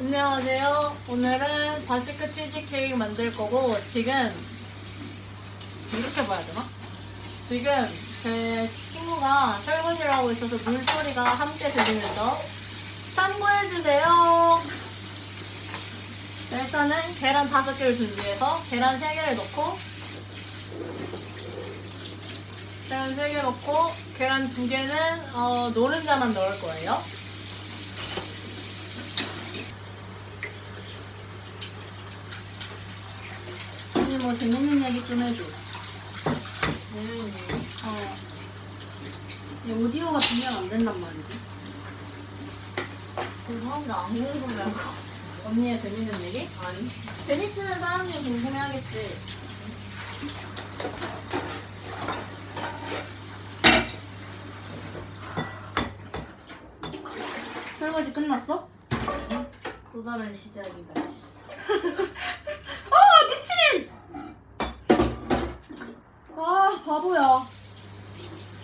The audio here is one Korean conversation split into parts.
안녕하세요. 오늘은 바스크 치즈케이크 만들 거고 지금 이렇게 봐야 되나? 지금 제 친구가 설거지를 하고 있어서 물소리가 함께 들리면서 참고해주세요. 자, 일단은 계란 다섯 개를 준비해서 계란 세 개를 넣고 계란 세개 넣고 계란 두 개는 어, 노른자만 넣을 거예요. 뭐 재밌는 얘기 좀 해줘. 재밌는 얘기. 어. 이 오디오가 분명 안 된단 말이지. 그 사람들 안 궁금해 할 것 같아. 언니의 재밌는 얘기? 아니. 재밌으면 사람들이 궁금해 하겠지. 설거지 끝났어? 또 다른 시작이다. 씨. 아 바보야.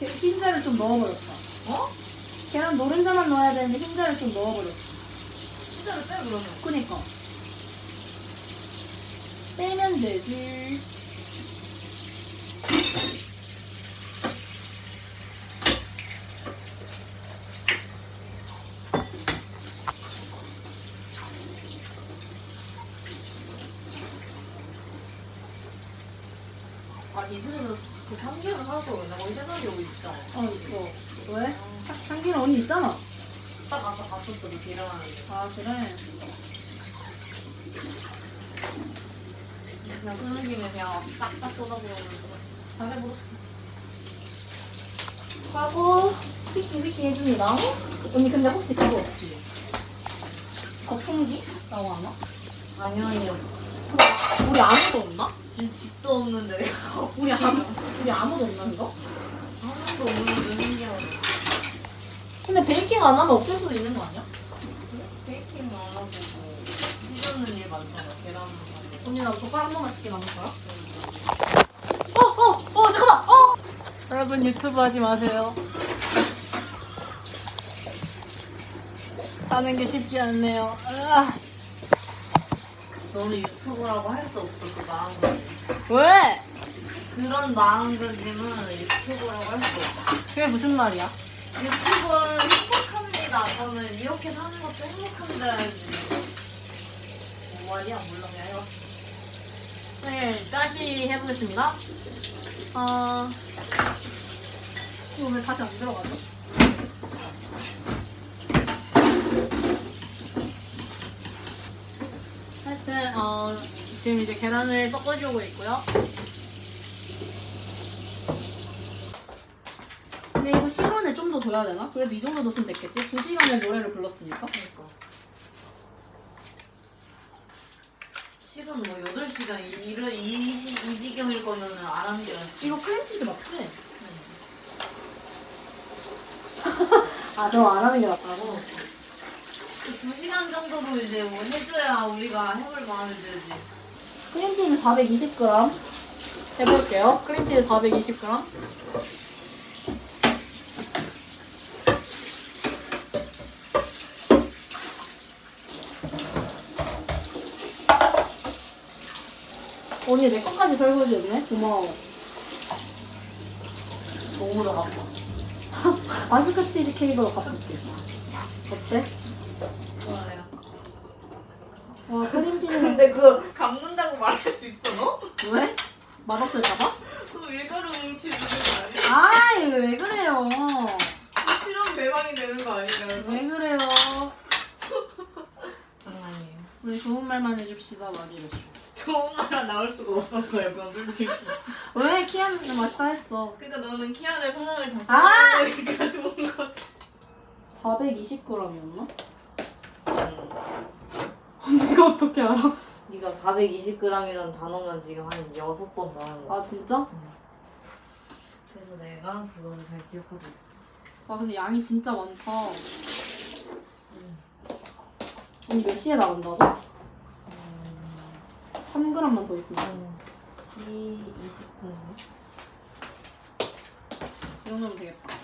게- 흰자를 좀 넣어버렸다. 어? 계란 노른자만 넣어야 되는데 흰자를 좀 넣어버렸어. 진짜로 빼 그러면. 그니까. 빼면 되지. 아 니들은 그 참기름 걸 내가 언제 오고 있잖아. 어 이거 왜? 참기름 언니 있잖아. 딱 아까 갔었어 너 계란하는 게. 아 그래. 그냥 쓰는 김에 그냥 싹싹 쏟아부으면서 잘해버렸어. 하고 피키 피키 나무? 언니 근데 혹시 그거 없지? 거품기? 라고 하나? 아니요 아니요. 우리 아무도 없나? 지금 집도 없는데 내가 우리 아무 우리 아무도 없나 그거? 아무도 없는데 신기하네. 근데 베이킹 안 하면 없을 수도 있는 거 아니야? 베이킹 안 하고 뭐 해주는 일 많잖아. 계란. 언니 나 젓가락 한 번만 쓸게 남을 거야? 어! 어! 어! 잠깐만! 어! 여러분 유튜브 하지 마세요. 사는 게 쉽지 않네요. 아, 저는 유튜브라고 할 수 없어 그 마음가짐 왜? 그런 마음가짐은 유튜브라고 할 수 없어 그게 무슨 말이야? 유튜브는 행복합니다 저는 이렇게 사는 것도 행복합니다 해야지 뭐 말이야 몰라 그냥 해봐 네, 다시 해보겠습니다. 어, 이거 왜 다시 안 들어가죠? 하여튼 어, 지금 이제 계란을 섞어주고 있고요. 근데 이거 시간에 좀더 둬야 되나? 그래도 이 정도 넣으면 됐겠지? 2시간을 노래를 불렀으니까 그러니까 실은 뭐 8시간 이, 이런 이, 시- 이 지경일 거면은 안 하는 게 낫지 이거 크림치즈 맞지? 아, 너 안 하는 게 낫다고? 2시간 정도로 이제 뭐 해줘야 우리가 해볼 마음이 들지 크림치즈 420g 해볼게요. 크림치즈 420g. 언니 내 것까지 설거지했네? 고마워 몸으로 갚아 마스크 치즈 케이크로 갚을게 어때? 와 크림치즈는 근데 그거 갚는다고 말할 수 있어 너? 왜? 맛없을까봐? 그거 일가루 뭉치는 거 아니야? 아이 왜 그래요 실험 대박이 되는 거 아니냐면서 왜 그래요 장난이에요 우리 좋은 말만 해줍시다 마기래쇼 좋은 말만 나올 수가 없었어요 그건 솔직히 왜 키아는 맛있다 했어 그러니까 너는 키안의 사랑을 다시 아! 하니까 좋은 거지 420g이었나? 어떻게 알아? 네가 420g이라는 단어만 지금 한 6번 말한 거야 아 진짜? 그래서 내가 그거를 잘 기억하고 있었지 아 근데 양이 진짜 많다 언니 몇 시에 나간다고? 3g만 더 있으면 한 10, 20분 이 정도면 되겠다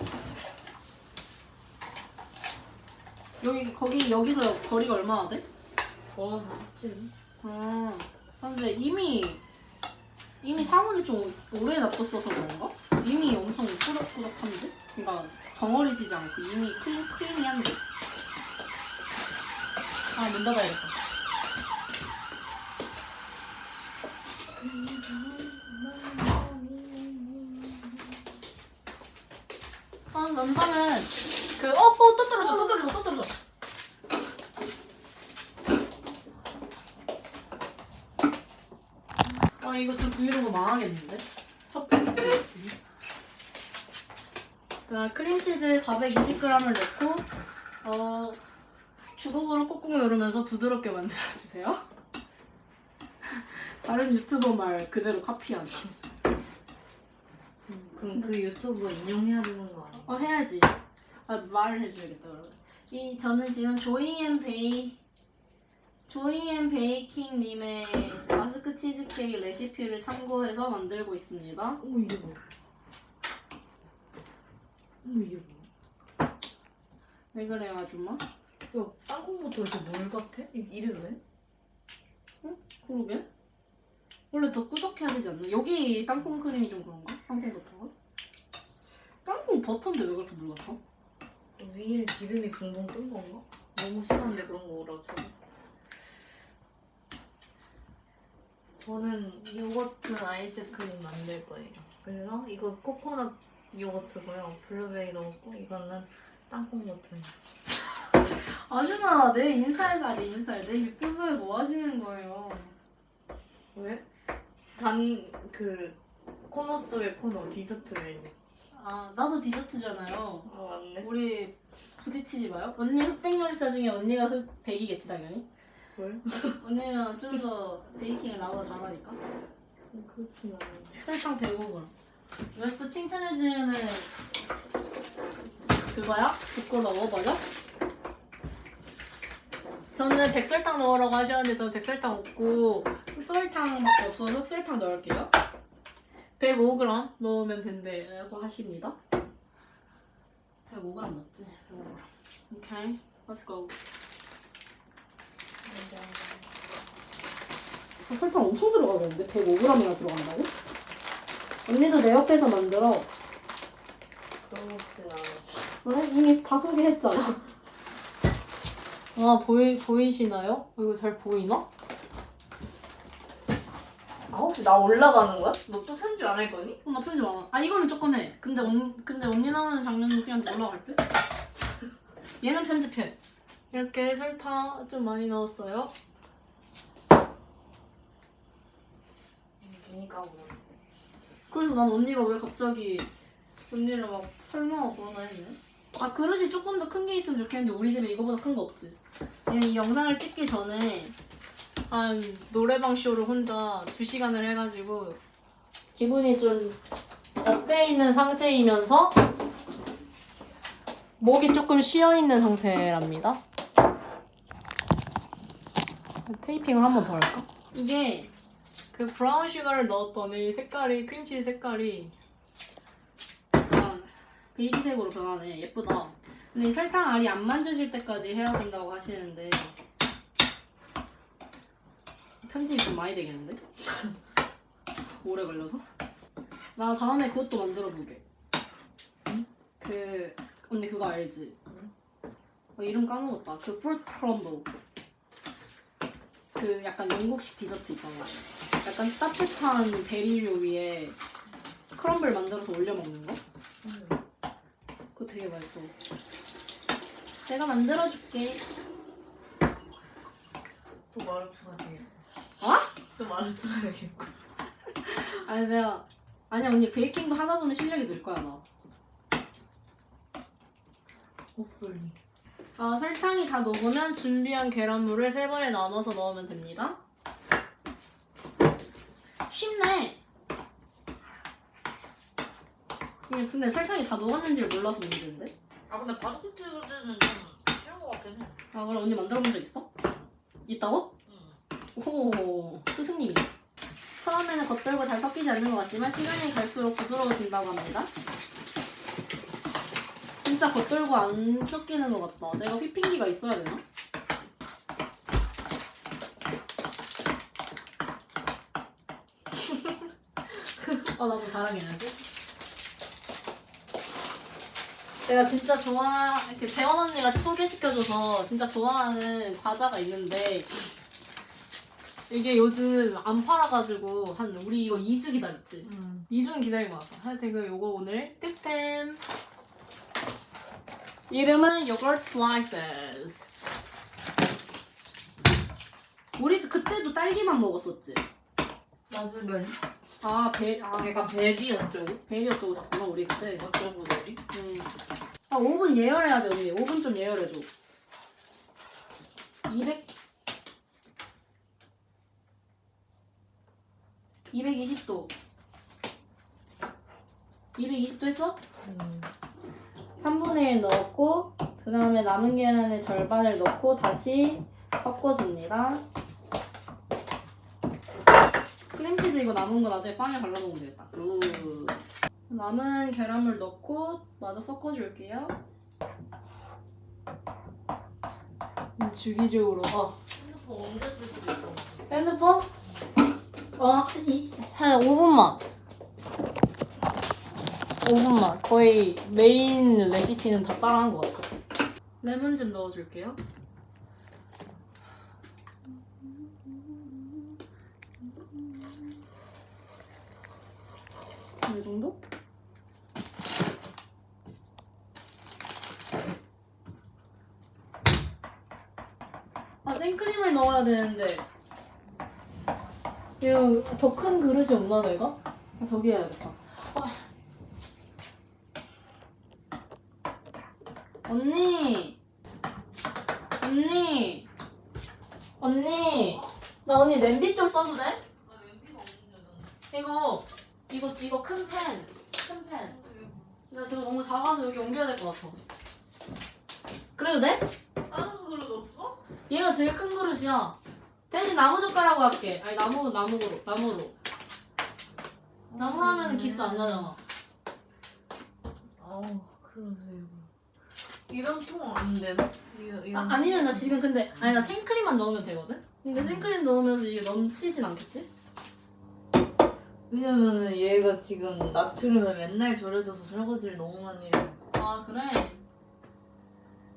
여기 거기 여기서 거리가 얼마나 돼? 걸어서 스치는. 아, 근데 이미 이미 상온이 좀 오래 놔뒀어서 그런가? 이미 엄청 꾸덕꾸덕한데? 그러니까 덩어리지지 않고 이미 크림 크리미한데. 아, 문 닫아야겠다. 아, 남자는 그 어, 어, 또 떨어져, 또 떨어져, 또 떨어져. 아 이거 좀 브이로그 망하겠는데? 첫 번째 지금. 그 크림치즈 420g을 넣고 어 주걱으로 꾹꾹 누르면서 부드럽게 만들어주세요. 다른 유튜버 말 그대로 카피하기. 그럼 그 유튜브 인용해야 되는 거 아니야? 어 해야지. 아 말을 해줘야겠다 그러면. 이 저는 지금 조이 앤 베이 조이앤 베이킹 님의 마스크 치즈케이크 레시피를 참고해서 만들고 있습니다. 어 이게 뭐야? 어 이게 뭐야? 왜 그래요 아줌마? 야 땅콩부터 이렇게 물 같아? 이- 이래도 돼? 그러게. 원래 더 꾸덕해야 되지 않나? 여기 땅콩 크림이 좀 그런가? 땅콩 버터가? 땅콩 버터인데 왜 그렇게 물 같아? 위에 기름이 붕붕 뜬 건가? 너무 심한데 그런 거 오라고 쳐. 저는 요거트 아이스크림 만들 거예요. 그래서 이거 코코넛 요거트고요. 블루베리 넣었고 이거는 땅콩 버터예요. 아줌마 내 인스타에서 아니 인스타에 내 유튜브에 뭐 하시는 거예요? 왜? 간그 코너 속의 코너 디저트 메뉴. 아 나도 디저트잖아요. 아 맞네. 우리 부딪히지 마요. 언니 흑백 요리사 중에 언니가 흑백이겠지 당연히. 뭘? 언니는 좀더 베이킹을 나보다 잘하니까. 그렇진 않은데. 설탕 105g. 왜 또 칭찬해주는 그거야? 부끄러워 버려? 저는 백설탕 넣으라고 하셨는데 저는 백설탕 없고 흑설탕밖에 없어서 흑설탕 넣을게요. 105g 넣으면 된대라고 하십니다. 105g 맞지? 105g. 오케이, let's go. 어, 설탕 엄청 들어가겠는데? 105g이나 들어간다고? 언니도 내 옆에서 만들어. 않아. 그래? 이미 다 소개했잖아. 아, 보이, 보이시나요? 이거 잘 보이나? 아 혹시 나 올라가는 거야? 너 또 편집 안 할 거니? 어, 나 편집 안 하. 아, 이거는 조금 해. 근데, 언, 근데 언니 나오는 장면도 그냥 올라갈 듯? 얘는 편집해. 이렇게 설탕 좀 많이 넣었어요. 괜히 까먹어. 그래서 난 언니가 왜 갑자기 언니를 막 설명하고 그러나 했네. 아 그릇이 조금 더 큰 게 있으면 좋겠는데 우리 집에 이거보다 큰 거 없지. 지금 이 영상을 찍기 전에 한 노래방 쇼를 혼자 2 시간을 해가지고 기분이 좀 업돼 있는 상태이면서 목이 조금 쉬어 있는 상태랍니다. 테이핑을 한 번 더 할까? 이게 그 브라운 슈가를 넣었더니 색깔이 크림치즈 색깔이 약간 베이지색으로 변하네 예쁘다 근데 이 설탕 알이 안 만져질 때까지 해야 된다고 하시는데 편집이 좀 많이 되겠는데? 오래 걸려서? 나 다음에 그것도 만들어 보게 그 언니 그거 알지? 어, 이름 까먹었다 그 프루트 크럼블 그 약간 영국식 디저트 있잖아 약간 따뜻한 베리류 위에 크럼블 만들어서 올려 먹는 거? 그거 되게 맛있어. 내가 만들어줄게. 또 마루트가 되겠고. 어? 또 마루트가 되겠고. 아니 내가 아니야 언니 베이킹도 하다 보면 실력이 늘 거야 나. 헛소리. 아 설탕이 다 녹으면 준비한 계란물을 세 번에 나눠서 넣으면 됩니다. 쉽네. 근데 설탕이 다 녹았는지를 몰라서 문제인데. 아 근데 바삭 치즈는 좀 쉬운 거 같긴 해. 아 그래 언니 만들어 본 적 있어? 있다고? 응. 오 스승님이 처음에는 겉돌고 잘 섞이지 않는 것 같지만 시간이 갈수록 부드러워진다고 합니다 진짜 겉돌고 안 섞이는 것 같다. 내가 휘핑기가 있어야 되나? 아 나도 자랑해야지. 내가 진짜 좋아 이렇게 재원 언니가 소개시켜줘서 진짜 좋아하는 과자가 있는데 이게 요즘 안 팔아가지고 한 우리 이거 2주 기다렸지. 음. 2주는 기다린 것 같아. 하여튼 그 요거 오늘 끝템. 이름은 요거트 슬라이스스. 우리 그때도 딸기만 먹었었지. 라즈베리. 아, 벨, 아, 약간 베리 어쩌고? 벨이 어쩌고 잤구나, 우리 그때. 어쩌고 베리? 음. 아, 5분 예열해야 돼, 언니. 5분 좀 예열해줘. 200. 220도. 220도 했어? 음. 3분의 1 넣었고, 그 다음에 남은 계란의 절반을 넣고 다시 섞어줍니다. 크림치즈 이거 남은 거 나중에 빵에 발라먹으면 되겠다. 굿. 남은 계란물 넣고 마저 섞어줄게요. 음, 주기적으로. 어. 핸드폰 언제 쓸 수도 있어. 핸드폰? 어, 이, 한 5분만. 5분만. 거의 메인 레시피는 다 따라한 것 같아. 레몬 즙 넣어줄게요. 이 정도? 아, 생크림을 넣어야 되는데. 이거 더 큰 그릇이 없나 내가? 아, 저기 해야겠다. 아. 언니, 언니, 언니, 나 언니 냄비 좀 써도 돼? 이거, 이거, 이거 큰 팬, 큰 팬. 나 저거 너무 작아서 여기 옮겨야 될 것 같아. 그래도 돼? 다른 그릇 없어? 얘가 제일 큰 그릇이야. 대신 나무 젓가락으로 할게. 아니 나무 나무로 나무로. 나무로 하면 기스 안 나잖아. 아우 그러세요. 이런 통안 되나? 이런, 이런 아, 아니면 나 지금 근데 아니 나 생크림만 넣으면 되거든. 근데 생크림 넣으면서 이게 넘치진 않겠지? 왜냐면은 얘가 지금 나트륨을 맨날 절여져서 설거지를 너무 많이 해요. 아 그래.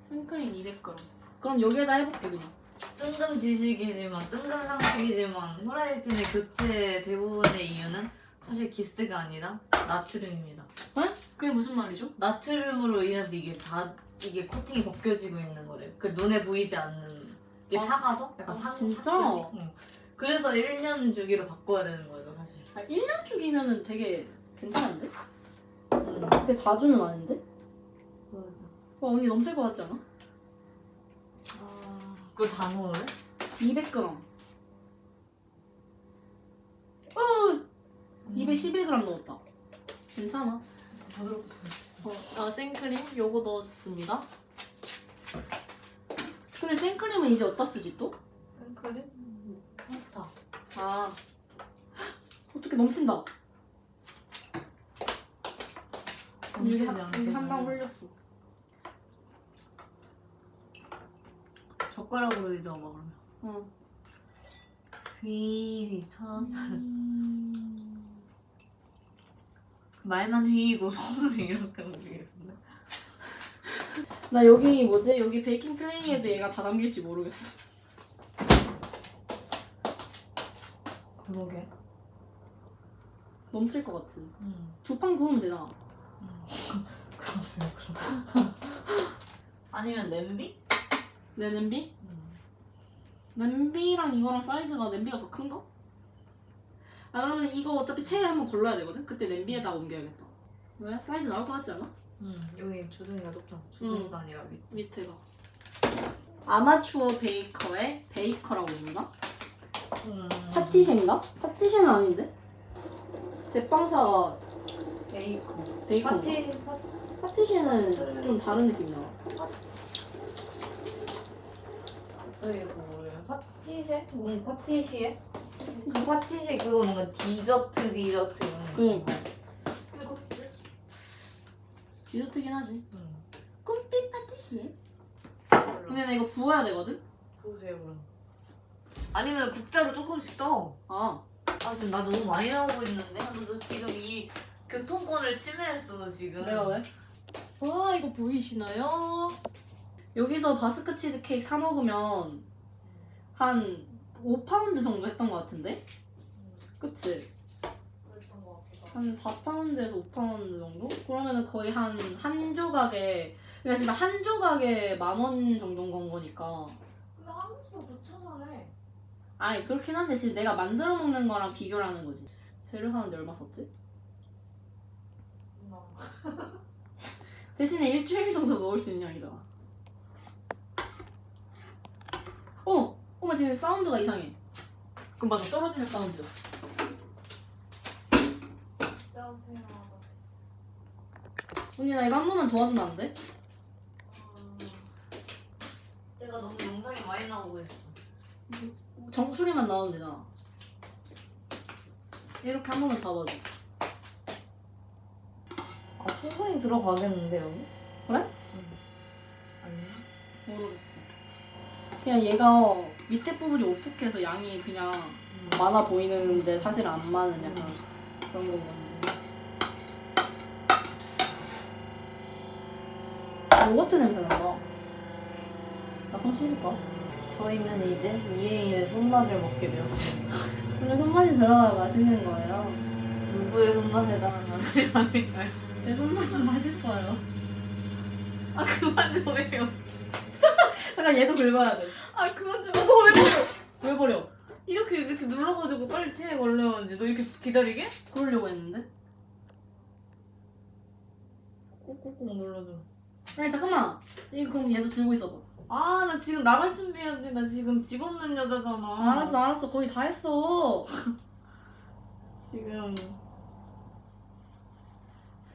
생크림 200g. 그럼 여기에다 해볼게 그냥. 뜬금 지식이지만 뜬금 상식이지만 후라이팬의 교체 대부분의 이유는 사실 기스가 아니라 나트륨입니다. 에? 그게 무슨 말이죠? 나트륨으로 인해서 이게 다 이게 코팅이 벗겨지고 있는 거래. 그 눈에 보이지 않는 이게 아, 사가서 약간 아, 사 진짜? 삭듯이. 응. 그래서 1년 주기로 바꿔야 되는 거예요, 사실. 아 1년 주기면은 되게 괜찮은데? 응. 근데 자주는 아닌데? 맞아. 와 언니 넘칠 것 같지 않아? 아, 그걸 다 넣어요? 200g. 어, 211g 넣었다. 괜찮아. 부드럽게. 어, 아, 생크림 요거 넣어줬습니다. 근데 생크림은 이제 어디다 쓰지 또? 생크림? 파스타. 아 어떻게 넘친다. 여기 한, 여기 한방 흘렸어. 젓가락으로 이제 그러면. 어. 휘휘 천. 말만 휘고 손은 이렇게 움직이는데. 나 여기 뭐지? 여기 베이킹 트레이에도 얘가 다 담길지 모르겠어. 그러게. 넘칠 것 같지? 응. 두판 구우면 되잖아. 그러세요, 그럼. 아니면 냄비? 내 냄비? 응. 냄비랑 이거랑 사이즈가 냄비가 더 큰가? 아 그러면 이거 어차피 체에 한번 걸러야 되거든? 그때 냄비에다가 옮겨야겠다 왜? 사이즈 나올 것 같지 않아? 응. 여기 주둥이가 좁잖아. 주둥이가 아니라 밑. 밑에가 아마추어 베이커의 베이커라고 부른다? 음. 파티션인가? 파티션은 아닌데? 제빵사가 베이컨. 베이컨 파티 파 파티션은 좀 다른 느낌이야 저기 뭐예요? 파티쉐? 뭔 파티시에? 그 파티시 그거 뭔가 디저트 디저트. 그러니까 그거 디저트긴 하지 응. 꿈빛 파티시에 몰라. 근데 나 이거 부어야 되거든? 보세요 그럼. 아니면 국자로 조금씩 떠. 아 아 지금 나 너무 많이 나오고 있는데? 아, 너 지금 이 교통권을 침해했어 지금. 내가 왜? 와 이거 보이시나요? 여기서 바스크 치즈 케이크 사 먹으면 한 5파운드 정도 했던 것 같은데? 그치? 그랬던 것 같기도 하고. 한 4파운드에서 5파운드 정도? 그러면은 거의 한 한 조각에 그러니까 진짜 한 조각에 만 원 정도인 건 거니까 근데 한국도 9천 원에. 아니 그렇긴 한데 지금 내가 만들어 먹는 거랑 비교를 하는 거지 재료 하는데 얼마 썼지? 대신에 일주일 정도 먹을 수 있는 양이잖아 어! 지금 사운드가 이상해 그럼 맞아 떨어지는 사운드였어 언니 나 이거 한 번만 도와주면 안 돼? 내가 너무 영상이 많이 나오고 있어. 정수리만 나오면 되잖아 이렇게 한 번만 잡아줘 아 충분히 들어가겠는데 여기? 그래? 아니야? 모르겠어 그냥 얘가 밑에 부분이 오푹해서 양이 그냥 많아 보이는데 사실 안 많은 약간 그런 건 건지 요거트 냄새 난다 나 손 씻을까? 저희는 이제 이혜인의 손맛을 먹게 되었어요. 근데 손맛이 들어가야 맛있는 거예요 누구의 손맛에 따르면 제 손맛은 맛있어요 아 그만 좀 해요. 잠깐 얘도 긁어야 돼 아 그만 좀. 그거 왜 먹어? 왜 버려? 이렇게 이렇게 눌러가지고 빨리 체에 걸려야지. 너 이렇게 기다리게? 그러려고 했는데 꾹꾹꾹 눌러줘. 아니 잠깐만 이거 그럼 얘도 들고 있어봐 아 나 지금 나갈 준비했는데 나 지금 집 없는 여자잖아. 알았어 알았어 거의 다 했어 지금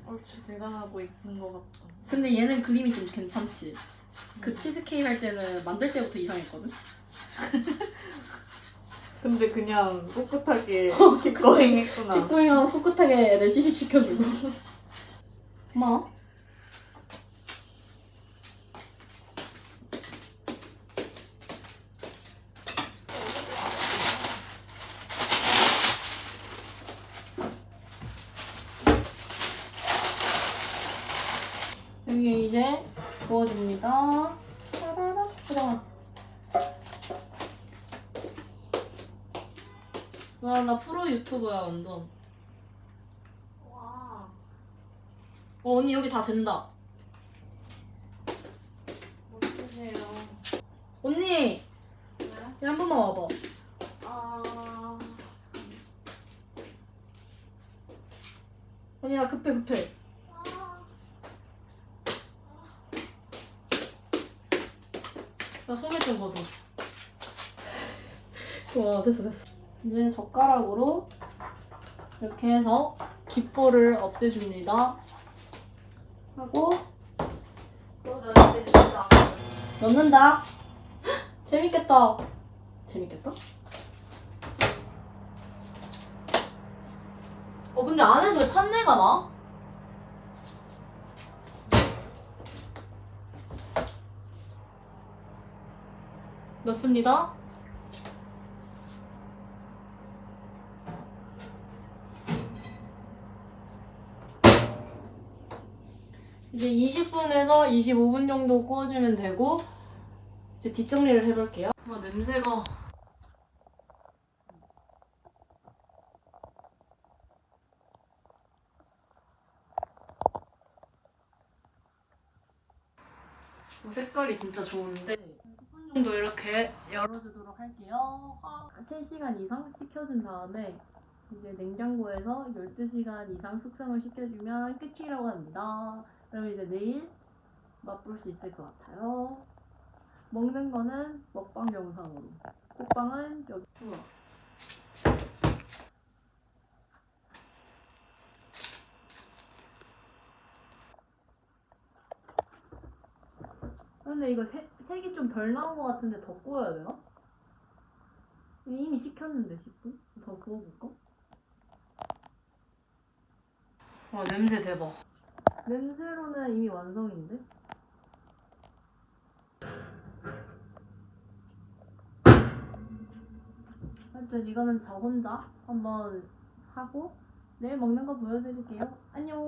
얼추 대단하고 있는 것 같다. 근데 얘는 그림이 좀 괜찮지 그 치즈케이크 할 때는 만들 때부터 이상했거든? 근데 그냥 꿋꿋하게 기꺼잉 했구나. 뒷구이랑 꿋꿋하게 애들 시식 시켜주고. 고마워. 여기 이제 구워줍니다 따라라 잠깐만 와나 프로 유튜버야 완전 와. 어 언니 여기 다 된다 멋지세요. 언니 네? 얘한 번만 와봐 아. 언니 나 급해 급해 와 됐어 됐어 이제 젓가락으로 이렇게 해서 기포를 없애줍니다 하고. 넣는다 헉, 재밌겠다 재밌겠다? 어 근데 안에서 왜 탄내가 나? 넣습니다 이제 20분에서 25분 정도 구워주면 되고 이제 뒷정리를 해볼게요. 와 냄새가 어, 색깔이 진짜 좋은데 한 스푼 정도 이렇게 열어주도록 할게요. 3시간 이상 식혀준 다음에 이제 냉장고에서 12시간 이상 숙성을 시켜주면 끝이라고 합니다. 그럼 이제 내일 맛볼 수 있을 것 같아요. 먹는 거는 먹방 영상으로. 국방은 여기. 우와. 근데 이거 색, 색이 좀 덜 나온 것 같은데 더 구워야 되나? 이미 식혔는데 10분? 더 구워볼까? 와 냄새 대박 냄새로는 이미 완성인데? 아, 아무튼 이거는 저 혼자 한번 하고 내일 먹는 거 보여드릴게요. 안녕.